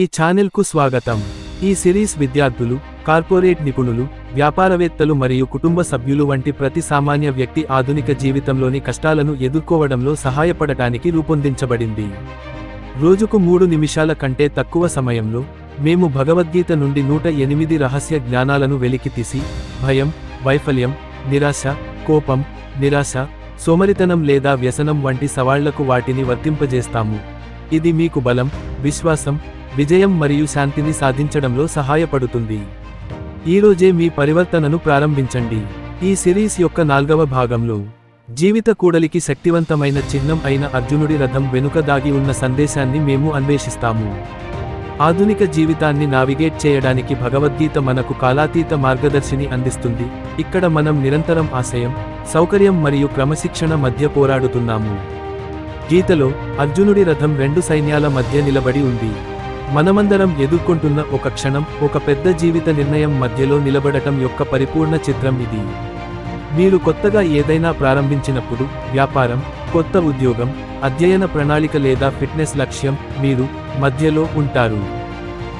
ఈ ఛానెల్కు స్వాగతం. ఈ సిరీస్ విద్యార్థులు కార్పొరేట్ నిపుణులు వ్యాపారవేత్తలు మరియు కుటుంబ సభ్యులు వంటి ప్రతి సామాన్య వ్యక్తి ఆధునిక జీవితంలోని కష్టాలను ఎదుర్కోవడంలో సహాయపడటానికి రూపొందించబడింది. రోజుకు మూడు నిమిషాల కంటే తక్కువ సమయంలో మేము భగవద్గీత నుండి నూట ఎనిమిది రహస్య జ్ఞానాలను వెలికితీసి భయం వైఫల్యం నిరాశ కోపం నిరాశ సోమరితనం లేదా వ్యసనం వంటి సవాళ్ళకు వాటిని వర్తింపజేస్తాము. ఇది మీకు బలం విశ్వాసం విజయం మరియు శాంతిని సాధించడంలో సహాయపడుతుంది. ఈరోజే మీ పరివర్తనను ప్రారంభించండి. ఈ సిరీస్ యొక్క నాల్గవ భాగంలో జీవిత కూడలికి శక్తివంతమైన చిహ్నం అయిన అర్జునుడి రథం వెనుక దాగి ఉన్న సందేశాన్ని మేము అన్వేషిస్తాము. ఆధునిక జీవితాన్ని నావిగేట్ చేయడానికి భగవద్గీత మనకు కాలాతీత మార్గదర్శిని అందిస్తుంది. ఇక్కడ మనం నిరంతరం ఆశయం సౌకర్యం మరియు క్రమశిక్షణ మధ్య పోరాడుతున్నాము. గీతలో అర్జునుడి రథం రెండు సైన్యాల మధ్య నిలబడి ఉంది. మనమందరం ఎదుర్కొంటున్న ఒక క్షణం ఒక పెద్ద జీవిత నిర్ణయం మధ్యలో నిలబడటం యొక్క పరిపూర్ణ చిత్రం ఇది. మీరు కొత్తగా ఏదైనా ప్రారంభించినప్పుడు వ్యాపారం కొత్త ఉద్యోగం అధ్యయన ప్రణాళిక లేదా ఫిట్నెస్ లక్ష్యం మీరు మధ్యలో ఉంటారు.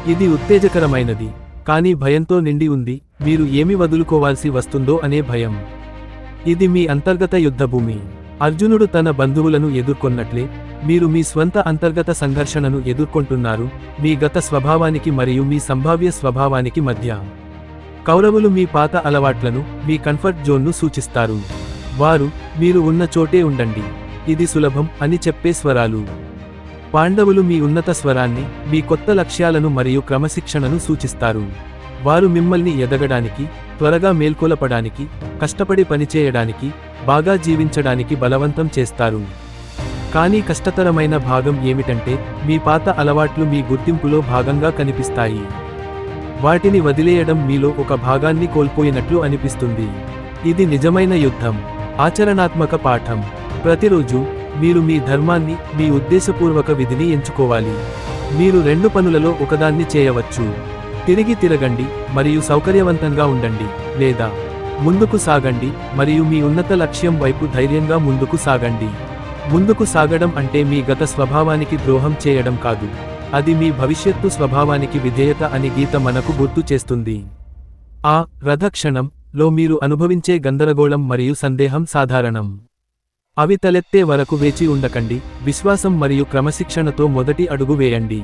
ఇది ఉత్తేజకరమైనది కానీ భయంతో నిండి ఉంది మీరు ఏమి వదులుకోవాల్సి వస్తుందో అనే భయం. ఇది మీ అంతర్గత యుద్ధభూమి. అర్జునుడు తన బంధువులను ఎదుర్కొన్నట్లే మీరు మీ స్వంత అంతర్గత సంఘర్షణను ఎదుర్కొంటున్నారు మీ గత స్వభావానికి మరియు మీ సంభావ్య స్వభావానికి మధ్య. కౌరవులు మీ పాత అలవాట్లను మీ కంఫర్ట్ జోన్ను సూచిస్తారు. వారు మీరు ఉన్న చోటే ఉండండి. ఇది సులభం అని చెప్పే స్వరాలు. పాండవులు మీ ఉన్నత స్వరాన్ని మీ కొత్త లక్ష్యాలను మరియు క్రమశిక్షణను సూచిస్తారు. వారు మిమ్మల్ని ఎదగడానికి త్వరగా మేల్కొలపడానికి కష్టపడి పనిచేయడానికి బాగా జీవించడానికి బలవంతం చేస్తారు. కానీ కష్టతరమైన భాగం ఏమిటంటే మీ పాత అలవాట్లు మీ గుర్తింపులో భాగంగా కనిపిస్తాయి. వాటిని వదిలేయడం మీలో ఒక భాగాన్ని కోల్పోయినట్లు అనిపిస్తుంది. ఇది నిజమైన యుద్ధం. ఆచరణాత్మక పాఠం. ప్రతిరోజు మీరు మీ ధర్మాన్ని మీ ఉద్దేశపూర్వక విధిని ఎంచుకోవాలి. మీరు రెండు పనులలో ఒకదాన్ని చేయవచ్చు. తిరిగి తిరగండి మరియు సౌకర్యవంతంగా ఉండండి లేదా ముందుకు సాగండి మరియు మీ ఉన్నత లక్ష్యం వైపు ధైర్యంగా ముందుకు సాగండి. ముందుకు సాగడం అంటే మీ గత స్వభావానికి ద్రోహం చేయడం కాదు. అది మీ భవిష్యత్తు స్వభావానికి విధేయత అని గీత మనకు గుర్తు చేస్తుంది. ఆ రథక్షణం లో మీరు అనుభవించే గందరగోళం మరియు సందేహం సాధారణం. అవి తలెత్తే వరకు వేచి ఉండకండి విశ్వాసం మరియు క్రమశిక్షణతో మొదటి అడుగు వేయండి.